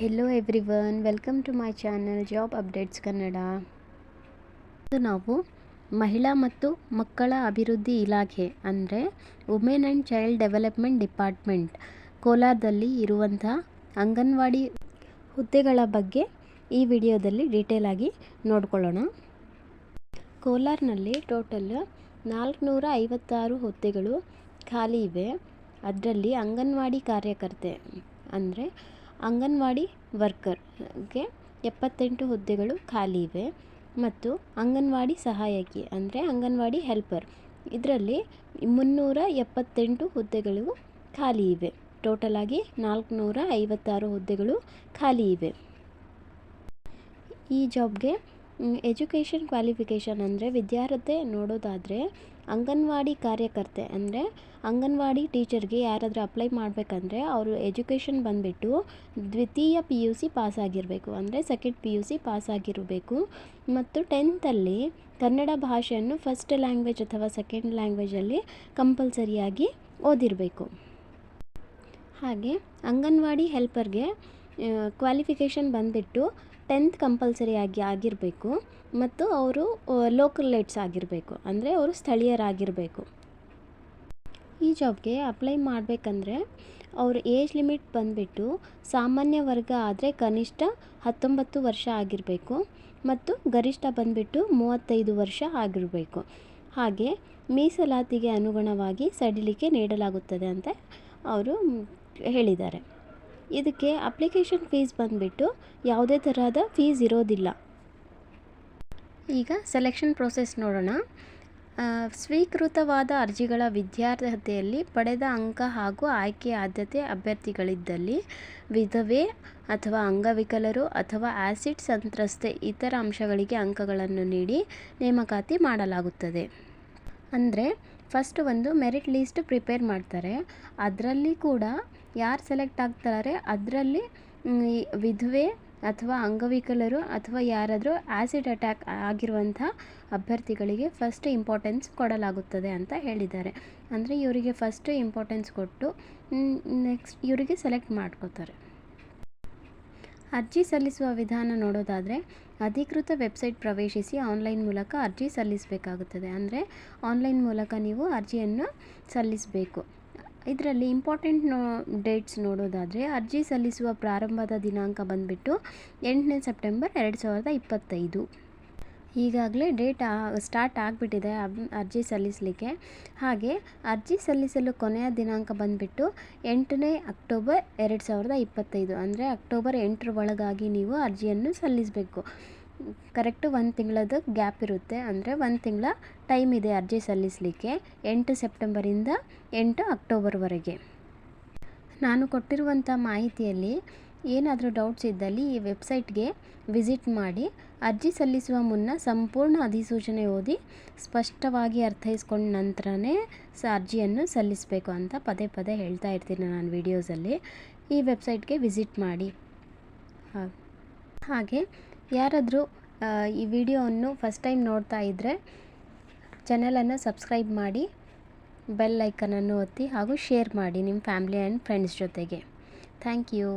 Hello everyone welcome to my channel job updates Kannada ಇದು ನಾವು ಮಹಿಳಾ ಮತ್ತು ಮಕ್ಕಳ ಅಭಿವೃದ್ಧಿ ಇಲಾಖೆ, ಅಂದರೆ women and child development department ಕೋಲಾರದಲ್ಲಿ ಇರುವಂಥ ಅಂಗನವಾಡಿ ಹುದ್ದೆಗಳ ಬಗ್ಗೆ ಈ ವಿಡಿಯೋದಲ್ಲಿ ಡೀಟೇಲ್ ಆಗಿ ನೋಡ್ಕೊಳ್ಳೋಣ. ಕೋಲಾರ್ನಲ್ಲಿ ಟೋಟಲ್ ನಾಲ್ಕುನೂರ ಐವತ್ತಾರು ಹುದ್ದೆಗಳು ಖಾಲಿ ಇವೆ. ಅದರಲ್ಲಿ ಅಂಗನವಾಡಿ ಕಾರ್ಯಕರ್ತೆ, ಅಂದರೆ ಅಂಗನವಾಡಿ ವರ್ಕರ್ಗೆ ಎಪ್ಪತ್ತೆಂಟು ಹುದ್ದೆಗಳು ಖಾಲಿ ಇವೆ. ಮತ್ತು ಅಂಗನವಾಡಿ ಸಹಾಯಕಿ ಅಂದರೆ ಅಂಗನವಾಡಿ ಹೆಲ್ಪರ್. ಇದರಲ್ಲಿ ಮುನ್ನೂರ ಎಪ್ಪತ್ತೆಂಟು ಹುದ್ದೆಗಳು ಖಾಲಿ ಇವೆ. ಟೋಟಲ್ ಆಗಿ ನಾಲ್ಕುನೂರ ಐವತ್ತಾರು ಹುದ್ದೆಗಳು ಖಾಲಿ ಇವೆ. ಈ ಜಾಬ್ಗೆ ಎಜುಕೇಷನ್ ಕ್ವಾಲಿಫಿಕೇಷನ್ ಅಂದರೆ ವಿದ್ಯಾರ್ಹತೆ ನೋಡೋದಾದರೆ ಅಂಗನವಾಡಿ ಕಾರ್ಯಕರ್ತೆ ಅಂದರೆ ಅಂಗನವಾಡಿ ಟೀಚರ್ಗೆ ಯಾರಾದರೂ ಅಪ್ಲೈ ಮಾಡಬೇಕಂದ್ರೆ ಅವರು ಎಜುಕೇಷನ್ ಬಂದುಬಿಟ್ಟು ದ್ವಿತೀಯ ಪಿ ಯು ಸಿ ಪಾಸಾಗಿರಬೇಕು. ಅಂದರೆ ಸೆಕೆಂಡ್ ಪಿ ಯು ಸಿ ಪಾಸಾಗಿರಬೇಕು. ಮತ್ತು ಟೆಂತಲ್ಲಿ ಕನ್ನಡ ಭಾಷೆಯನ್ನು ಫಸ್ಟ್ ಲ್ಯಾಂಗ್ವೇಜ್ ಅಥವಾ ಸೆಕೆಂಡ್ ಲ್ಯಾಂಗ್ವೇಜಲ್ಲಿ ಕಂಪಲ್ಸರಿಯಾಗಿ ಓದಿರಬೇಕು. ಹಾಗೆ ಅಂಗನವಾಡಿ ಹೆಲ್ಪರ್ಗೆ ಕ್ವಾಲಿಫಿಕೇಷನ್ ಬಂದುಬಿಟ್ಟು ಟೆಂತ್ ಕಂಪಲ್ಸರಿ ಆಗಿ ಆಗಿರಬೇಕು ಮತ್ತು ಅವರು ಲೋಕಲೈಟ್ಸ್ ಆಗಿರಬೇಕು. ಅಂದರೆ ಅವರು ಸ್ಥಳೀಯರಾಗಿರಬೇಕು. ಈ ಜಾಬ್ಗೆ ಅಪ್ಲೈ ಮಾಡಬೇಕಂದ್ರೆ ಅವ್ರ ಏಜ್ ಲಿಮಿಟ್ ಬಂದುಬಿಟ್ಟು ಸಾಮಾನ್ಯ ವರ್ಗ ಆದರೆ ಕನಿಷ್ಠ ಹತ್ತೊಂಬತ್ತು ವರ್ಷ ಆಗಿರಬೇಕು ಮತ್ತು ಗರಿಷ್ಠ ಬಂದುಬಿಟ್ಟು ಮೂವತ್ತೈದು ವರ್ಷ ಆಗಿರಬೇಕು. ಹಾಗೆ ಮೀಸಲಾತಿಗೆ ಅನುಗುಣವಾಗಿ ಸಡಿಲಿಕೆ ನೀಡಲಾಗುತ್ತದೆ ಅಂತ ಅವರು ಹೇಳಿದ್ದಾರೆ. ಇದಕ್ಕೆ ಅಪ್ಲಿಕೇಶನ್ ಫೀಸ್ ಬಂದುಬಿಟ್ಟು ಯಾವುದೇ ತರಹದ ಫೀಸ್ ಇರೋದಿಲ್ಲ. ಈಗ ಸೆಲೆಕ್ಷನ್ ಪ್ರೋಸೆಸ್ ನೋಡೋಣ. ಸ್ವೀಕೃತವಾದ ಅರ್ಜಿಗಳ ವಿದ್ಯಾರ್ಹತೆಯಲ್ಲಿ ಪಡೆದ ಅಂಕ ಹಾಗೂ ಆಯ್ಕೆ ಆದ್ಯತೆ ಅಭ್ಯರ್ಥಿಗಳಿದ್ದಲ್ಲಿ ವಿಧವೆ ಅಥವಾ ಅಂಗವಿಕಲರು ಅಥವಾ ಆ್ಯಸಿಡ್ ಸಂತ್ರಸ್ತೆ ಇತರ ಅಂಶಗಳಿಗೆ ಅಂಕಗಳನ್ನು ನೀಡಿ ನೇಮಕಾತಿ ಮಾಡಲಾಗುತ್ತದೆ. ಅಂದರೆ ಫಸ್ಟ್ ಒಂದು ಮೆರಿಟ್ ಲೀಸ್ಟ್ ಪ್ರಿಪೇರ್ ಮಾಡ್ತಾರೆ. ಅದರಲ್ಲಿ ಕೂಡ ಯಾರು ಸೆಲೆಕ್ಟ್ ಆಗ್ತಾರೆ ಅದರಲ್ಲಿ ವಿಧವೆ ಅಥವಾ ಅಂಗವಿಕಲರು ಅಥವಾ ಯಾರಾದರೂ ಆ್ಯಸಿಡ್ ಅಟ್ಯಾಕ್ ಆಗಿರುವಂಥ ಅಭ್ಯರ್ಥಿಗಳಿಗೆ ಫಸ್ಟ್ ಇಂಪಾರ್ಟೆನ್ಸ್ ಕೊಡಲಾಗುತ್ತದೆ ಅಂತ ಹೇಳಿದ್ದಾರೆ. ಅಂದರೆ ಇವರಿಗೆ ಫಸ್ಟ್ ಇಂಪಾರ್ಟೆನ್ಸ್ ಕೊಟ್ಟು ನೆಕ್ಸ್ಟ್ ಇವರಿಗೆ ಸೆಲೆಕ್ಟ್ ಮಾಡ್ಕೋತಾರೆ. ಅರ್ಜಿ ಸಲ್ಲಿಸುವ ವಿಧಾನ ನೋಡೋದಾದರೆ, ಅಧಿಕೃತ ವೆಬ್ಸೈಟ್ ಪ್ರವೇಶಿಸಿ ಆನ್ಲೈನ್ ಮೂಲಕ ಅರ್ಜಿ ಸಲ್ಲಿಸಬೇಕಾಗುತ್ತದೆ. ಅಂದರೆ, ಆನ್ಲೈನ್ ಮೂಲಕ ನೀವು ಅರ್ಜಿಯನ್ನು ಸಲ್ಲಿಸಬೇಕು. ಇದರಲ್ಲಿ ಇಂಪಾರ್ಟೆಂಟ್ ನೋ ಡೇಟ್ಸ್ ನೋಡೋದಾದರೆ ಅರ್ಜಿ ಸಲ್ಲಿಸುವ ಪ್ರಾರಂಭದ ದಿನಾಂಕ ಬಂದುಬಿಟ್ಟು ಎಂಟನೇ ಸೆಪ್ಟೆಂಬರ್ ಎರಡು ಸಾವಿರದ ಇಪ್ಪತ್ತೈದು. ಈಗಾಗಲೇ ಡೇಟ್ ಸ್ಟಾರ್ಟ್ ಆಗಿಬಿಟ್ಟಿದೆ ಅರ್ಜಿ ಸಲ್ಲಿಸಲಿಕ್ಕೆ. ಹಾಗೆ ಅರ್ಜಿ ಸಲ್ಲಿಸಲು ಕೊನೆಯ ದಿನಾಂಕ ಬಂದುಬಿಟ್ಟು ಎಂಟನೇ ಅಕ್ಟೋಬರ್ ಎರಡು ಸಾವಿರದ ಇಪ್ಪತ್ತೈದು. ಅಂದರೆ ಅಕ್ಟೋಬರ್ ಎಂಟರ ಒಳಗಾಗಿ ನೀವು ಅರ್ಜಿಯನ್ನು ಸಲ್ಲಿಸಬೇಕು. ಕರೆಕ್ಟು ಒಂದು ತಿಂಗಳದ್ದು ಗ್ಯಾಪ್ ಇರುತ್ತೆ. ಅಂದರೆ ಒಂದು ತಿಂಗಳ ಟೈಮ್ ಇದೆ ಅರ್ಜಿ ಸಲ್ಲಿಸಲಿಕ್ಕೆ. ಎಂಟು ಸೆಪ್ಟೆಂಬರಿಂದ ಎಂಟು ಅಕ್ಟೋಬರ್ವರೆಗೆ. ನಾನು ಕೊಟ್ಟಿರುವಂಥ ಮಾಹಿತಿಯಲ್ಲಿ ಏನಾದರೂ ಡೌಟ್ಸ್ ಇದ್ದಲ್ಲಿ ಈ ವೆಬ್ಸೈಟ್ಗೆ ವಿಸಿಟ್ ಮಾಡಿ, ಅರ್ಜಿ ಸಲ್ಲಿಸುವ ಮುನ್ನ ಸಂಪೂರ್ಣ ಅಧಿಸೂಚನೆ ಓದಿ, ಸ್ಪಷ್ಟವಾಗಿ ಅರ್ಥೈಸ್ಕೊಂಡ ನಂತರನೇ ಸ ಅರ್ಜಿಯನ್ನು ಸಲ್ಲಿಸಬೇಕು ಅಂತ ಪದೇ ಪದೇ ಹೇಳ್ತಾ ಇರ್ತೀನಿ ನಾನು ವಿಡಿಯೋಸಲ್ಲಿ. ಈ ವೆಬ್ಸೈಟ್ಗೆ ವಿಸಿಟ್ ಮಾಡಿ. ಹಾಗೆ ಯಾರಾದರೂ ಈ ವಿಡಿಯೋವನ್ನು ಫಸ್ಟ್ ಟೈಮ್ ನೋಡ್ತಾ ಇದ್ದರೆ ಚಾನಲನ್ನು ಸಬ್ಸ್ಕ್ರೈಬ್ ಮಾಡಿ ಬೆಲ್ ಐಕನನ್ನು ಒತ್ತಿ ಹಾಗೂ ಶೇರ್ ಮಾಡಿ ನಿಮ್ಮ ಫ್ಯಾಮ್ಲಿ ಆ್ಯಂಡ್ ಫ್ರೆಂಡ್ಸ್ ಜೊತೆಗೆ. Thank you